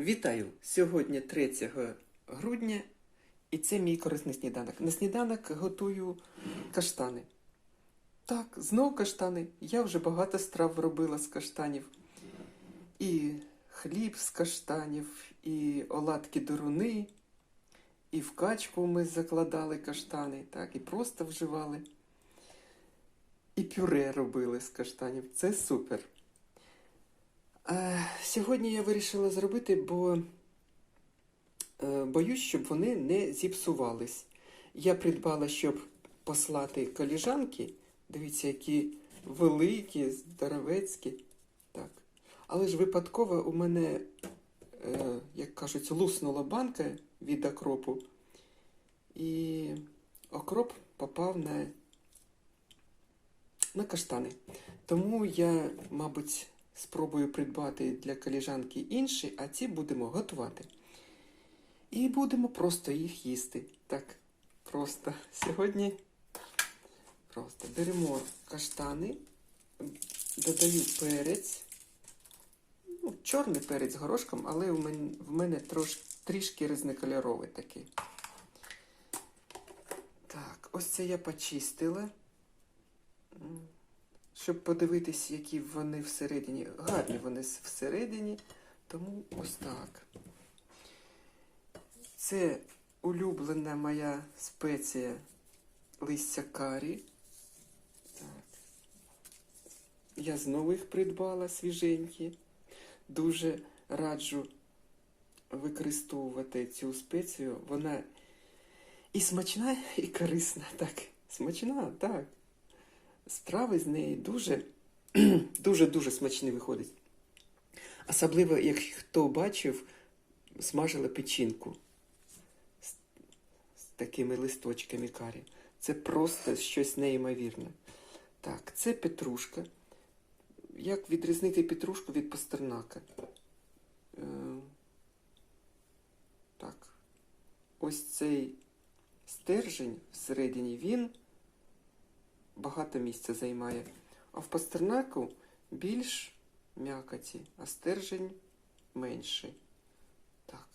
Вітаю! Сьогодні 3 грудня і це мій корисний сніданок. На сніданок готую каштани. Так, знов каштани. Я вже багато страв робила з каштанів. І хліб з каштанів, і оладки дуруни, і в качку ми закладали каштани, так, і просто вживали. І пюре робили з каштанів. Це супер. Сьогодні я вирішила зробити, бо е, боюсь, щоб вони не зіпсувались. Я придбала, щоб послати коліжанки. Дивіться, які великі, здоровецькі. Так. Але ж випадково у мене, е, як кажуть, луснула банка від окропу. І окроп попав на, на каштани. Тому я, мабуть, спробую придбати для коліжанки інші, а ці будемо готувати. І будемо просто їх їсти. Так, просто сьогодні просто беремо каштани, додаю перець. Ну, чорний перець з горошком, але в мене, в мене трош, трішки різнокольоровий такий. Так, ось це я почистила щоб подивитись, які вони всередині. Гарні вони всередині, тому ось так. Це улюблена моя спеція листя карі. Так. Я знову їх придбала свіженькі. Дуже раджу використовувати цю спецію. Вона і смачна, і корисна. Так, смачна, так страви з неї дуже дуже-дуже смачні виходять. Особливо, як хто бачив, смажила печінку з, з такими листочками карі. Це просто щось неймовірне. Так, це петрушка. Як відрізнити петрушку від пастернака? Е, так. Ось цей стержень всередині він багато місця займає. А в пастернаку більш м'якоті, а стержень менший. Так.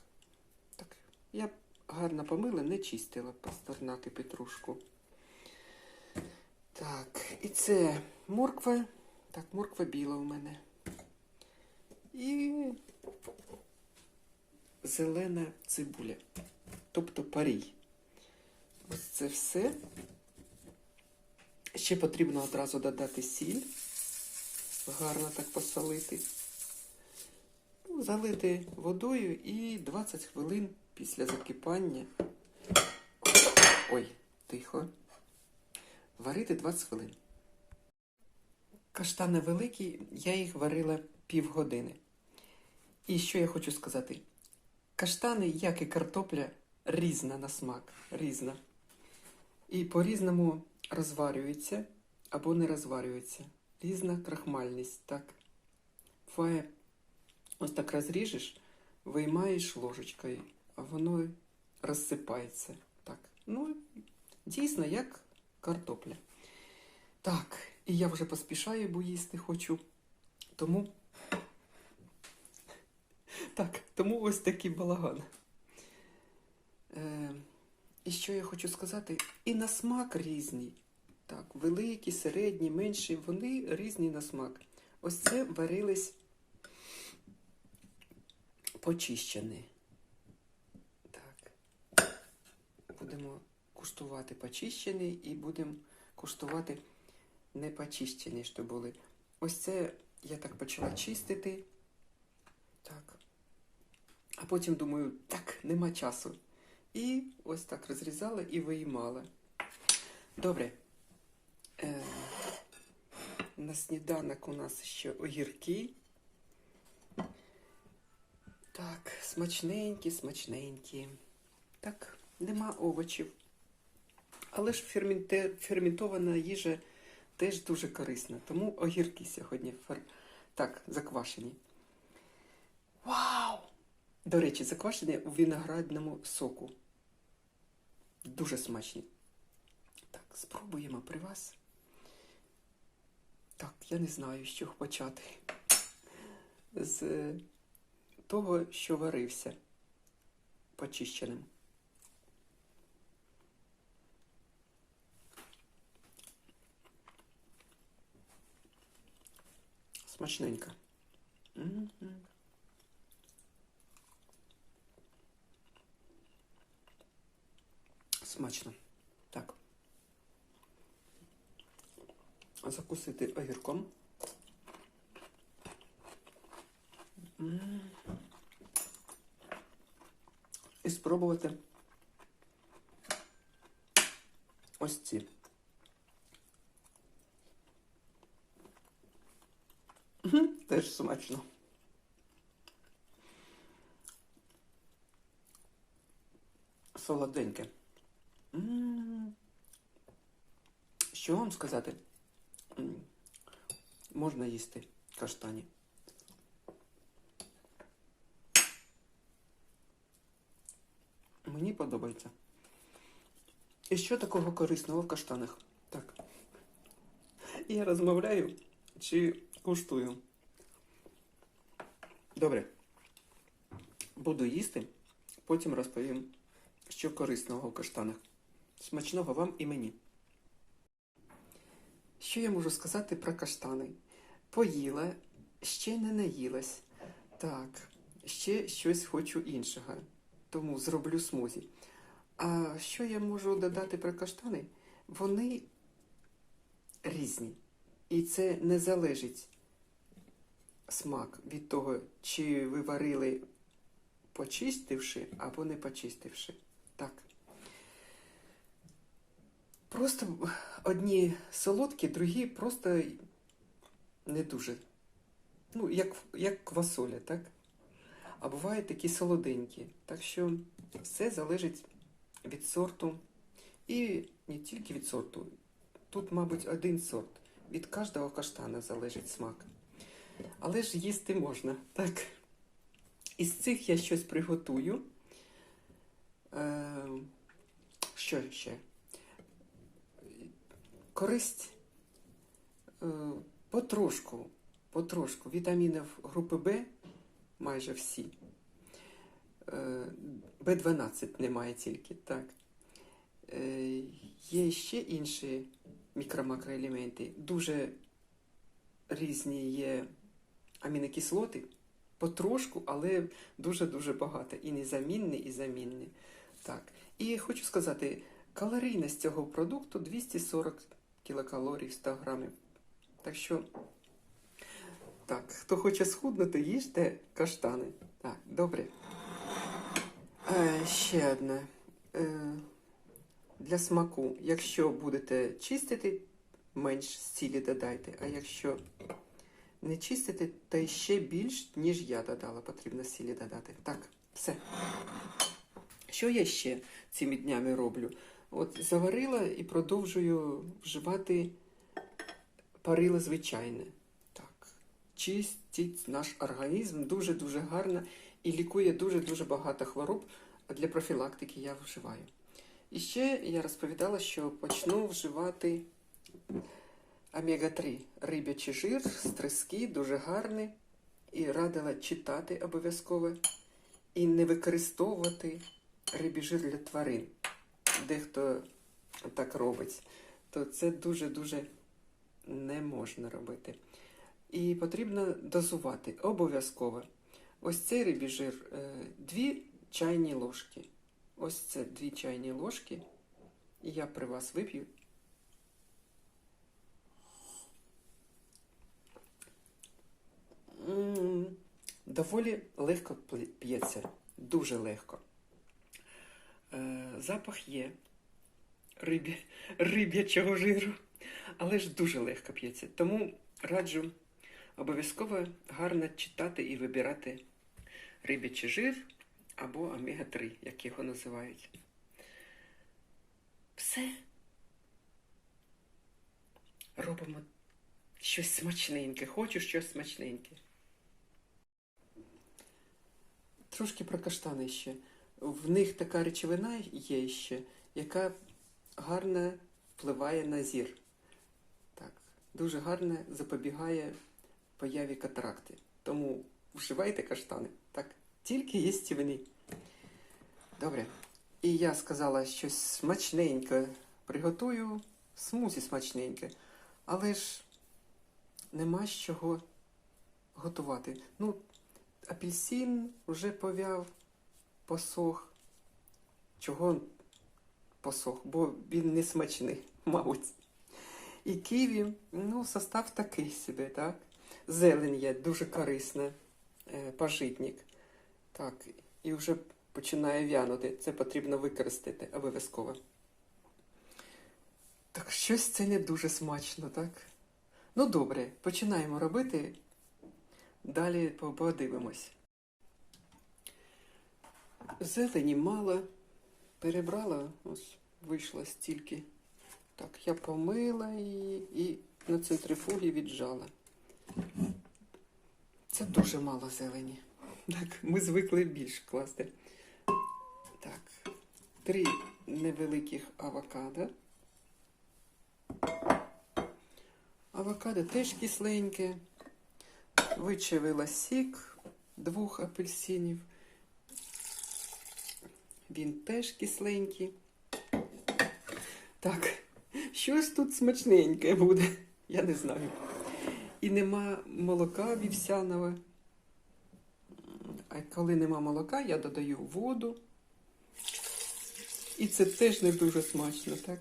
так. Я гарно помила, не чистила пастернак і петрушку. Так, і це морква. Так, морква біла у мене. І зелена цибуля. Тобто парій. Ось це все. Ще потрібно одразу додати сіль, гарно так посолити, Ну, залити водою і 20 хвилин після закипання. Ой, тихо. Варити 20 хвилин. Каштани великі, я їх варила півгодини. І що я хочу сказати? Каштани, як і картопля, різна на смак, різна. І по-різному розварюється або не розварюється. Різна крахмальність, так. Буває, ось так розріжеш, виймаєш ложечкою, а воно розсипається. Так. Ну, дійсно, як картопля. Так, і я вже поспішаю, бо їсти хочу. Тому. Так, тому ось такий балаган. Е, і що я хочу сказати? І на смак різні. Так, великі, середні, менші, вони різні на смак. Ось це варились почищені. Так. Будемо куштувати почищений і будемо куштувати не почищені, що були. Ось це я так почала чистити. Так. А потім думаю, так, нема часу. І ось так розрізала і виймала. Добре. Е, на сніданок у нас ще огірки. Так, смачненькі, смачненькі. Так, нема овочів. Але ж ферментована їжа теж дуже корисна. Тому огірки сьогодні фер... так, заквашені. Вау! До речі, заквашені у виноградному соку. Дуже смачні. Так, спробуємо при вас. Так, я не знаю, з чого почати. З того, що варився почищеним. Смачненько. М-м. Смачно. Так. Закусити огірком. І спробувати ось ці. Теж смачно. Солоденьке. Що вам сказати? Можна їсти каштані. Мені подобається. І що такого корисного в каштанах? Так. Я розмовляю чи куштую? Добре. Буду їсти, потім розповім, що корисного в каштанах. Смачного вам і мені. Що я можу сказати про каштани? Поїла, ще не наїлась. Так, ще щось хочу іншого. Тому зроблю смузі. А що я можу додати про каштани? Вони різні. І це не залежить смак від того, чи ви варили почистивши або не почистивши. Так. Просто одні солодкі, другі просто не дуже. Ну, як, як квасоля, так? А бувають такі солоденькі. Так що все залежить від сорту. І не тільки від сорту. Тут, мабуть, один сорт. Від кожного каштана залежить смак. Але ж їсти можна, так? Із цих я щось приготую. Е, що ще? Користь е, потрошку, потрошку. Вітамінів групи Б майже всі. Е, Б12 немає тільки, так. Е, Є ще інші мікро-макроелементи. Дуже різні є амінокислоти, потрошку, але дуже-дуже багато. І незамінні, і замінні. Так. І хочу сказати, калорійність цього продукту 240 кілокалорій 100 грамів. Так що, так, хто хоче схуднути, їжте каштани. Так, добре. Е, ще одне. Е, для смаку, якщо будете чистити, менш сілі додайте, а якщо не чистити, то ще більш, ніж я додала, потрібно сілі додати. Так, все. Що я ще цими днями роблю? От заварила і продовжую вживати парило звичайне. Так. Чистить наш організм дуже-дуже гарно і лікує дуже-дуже багато хвороб. Для профілактики я вживаю. І ще я розповідала, що почну вживати омега-3 рибячий жир з дуже гарний. І радила читати обов'язково і не використовувати рибі жир для тварин. Дехто так робить, то це дуже-дуже не можна робити. І потрібно дозувати обов'язково. Ось цей рибі жир е, дві чайні ложки. Ось це дві чайні ложки. І я при вас вип'ю. Доволі легко п'ється. Дуже легко. Е, Запах є рибі, риб'ячого жиру, але ж дуже легко п'ється. Тому раджу обов'язково гарно читати і вибирати риб'ячий жир або омега-3, як його називають. Все. Робимо щось смачненьке. Хочу щось смачненьке. Трошки про каштани ще. В них така речовина є ще, яка гарно впливає на зір. Так, дуже гарно запобігає появі катаракти. Тому вживайте каштани. Так, тільки їстівні. Добре. І я сказала щось смачненьке. Приготую смузі смачненьке. Але ж нема з чого готувати. Ну, апельсин вже повяв, посох. Чого посох? Бо він не смачний, мабуть. І ківі, ну, состав такий собі, так? Зелень є дуже корисна, е, пажитник. Так, і вже починає вянути. Це потрібно використати обов'язково. Так щось це не дуже смачно, так? Ну добре, починаємо робити. Далі подивимось. Зелені мало. Перебрала, ось вийшло стільки. Так, я помила її і на центрифугі віджала. Це дуже мало зелені. Так, ми звикли більш класти. Так, три невеликих авокадо. Авокадо теж кисленьке. Вичавила сік двох апельсинів. Він теж кисленький. Так, щось тут смачненьке буде, я не знаю. І нема молока вівсяного. А коли нема молока, я додаю воду. І це теж не дуже смачно, так?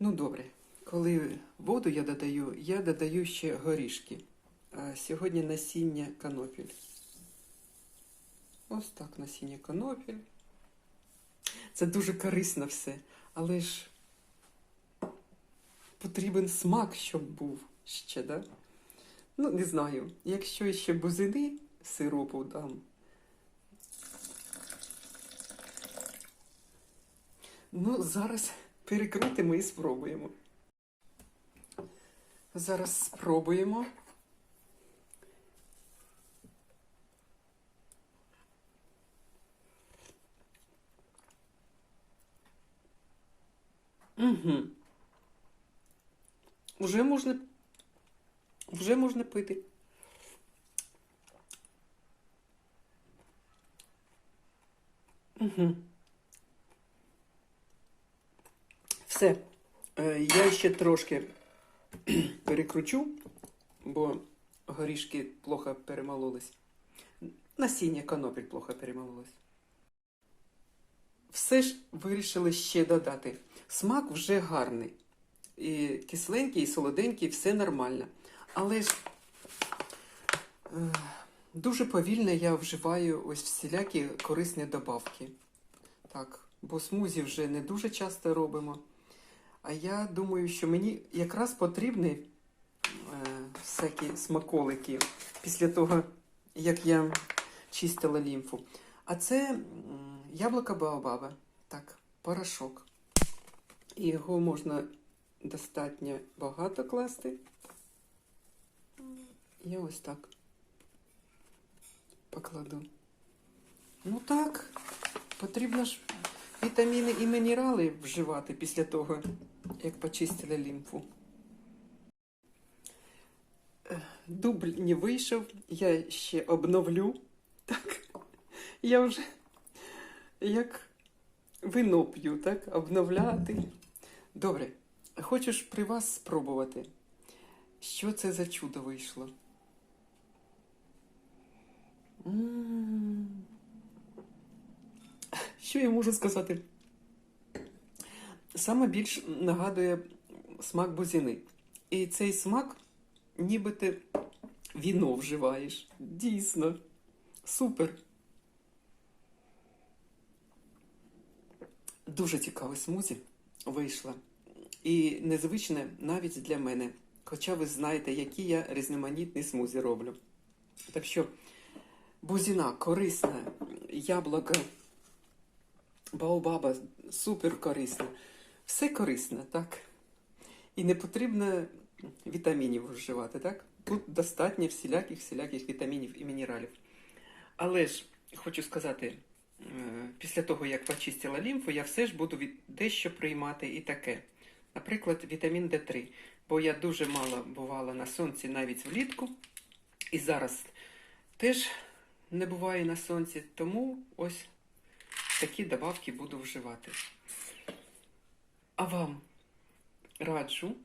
Ну, добре. Коли воду я додаю, я додаю ще горішки. А сьогодні насіння канопіль. Ось так насіння канопіль. Це дуже корисно все. Але ж потрібен смак, щоб був ще, да? Ну, не знаю. Якщо ще бузини сиропу дам. Ну, зараз перекрутимо і спробуємо. Зараз спробуємо. Угу. Вже можна. Вже можна пити. Угу. Все. Е, Я ще трошки перекручу, бо горішки плохо перемололись. Насіння конопель плохо перемололось. Все ж вирішили ще додати. Смак вже гарний. І кисленький, і солоденький, все нормально. Але ж е, дуже повільно я вживаю ось всілякі корисні добавки. Так, бо смузі вже не дуже часто робимо. А я думаю, що мені якраз потрібні е, всякі смаколики після того, як я чистила лімфу. А це м, яблуко Баобаба. Так, порошок. Його можна достатньо багато класти. Я ось так покладу. Ну так, потрібно ж вітаміни і мінерали вживати після того, як почистили лімфу. Дубль не вийшов, я ще обновлю. Так, я вже як вино п'ю, так? Обновляти. Добре, хочу ж при вас спробувати. Що це за чудо вийшло? М. Що я можу сказати? Саме більш нагадує смак бузини. І цей смак, ніби ти віно вживаєш. Дійсно. Супер. Дуже цікаве смузі вийшло. І незвичне навіть для мене. Хоча ви знаєте, які я різноманітні смузі роблю. Так що бузина корисна, яблуко, баобаба супер корисна. Все корисно, так? І не потрібно вітамінів вживати, так? Тут достатньо всіляких всіляких вітамінів і мінералів. Але ж хочу сказати, е, після того, як почистила лімфу, я все ж буду дещо приймати і таке. Наприклад, вітамін Д3. Бо я дуже мало бувала на сонці навіть влітку. І зараз теж не буває на сонці, тому ось такі добавки буду вживати. А вам раджу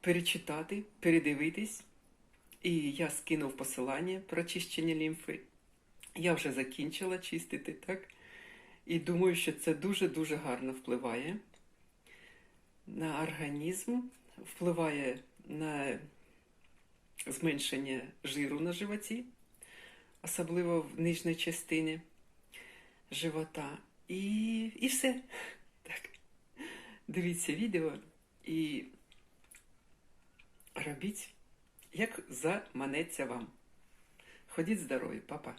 перечитати, передивитись. І я скинув посилання про чищення лімфи. Я вже закінчила чистити, так? І думаю, що це дуже-дуже гарно впливає на організм, впливає на зменшення жиру на животі, особливо в нижній частині живота. І, і все. Так. Дивіться відео і робіть, як заманеться вам. Ходіть здорові, папа.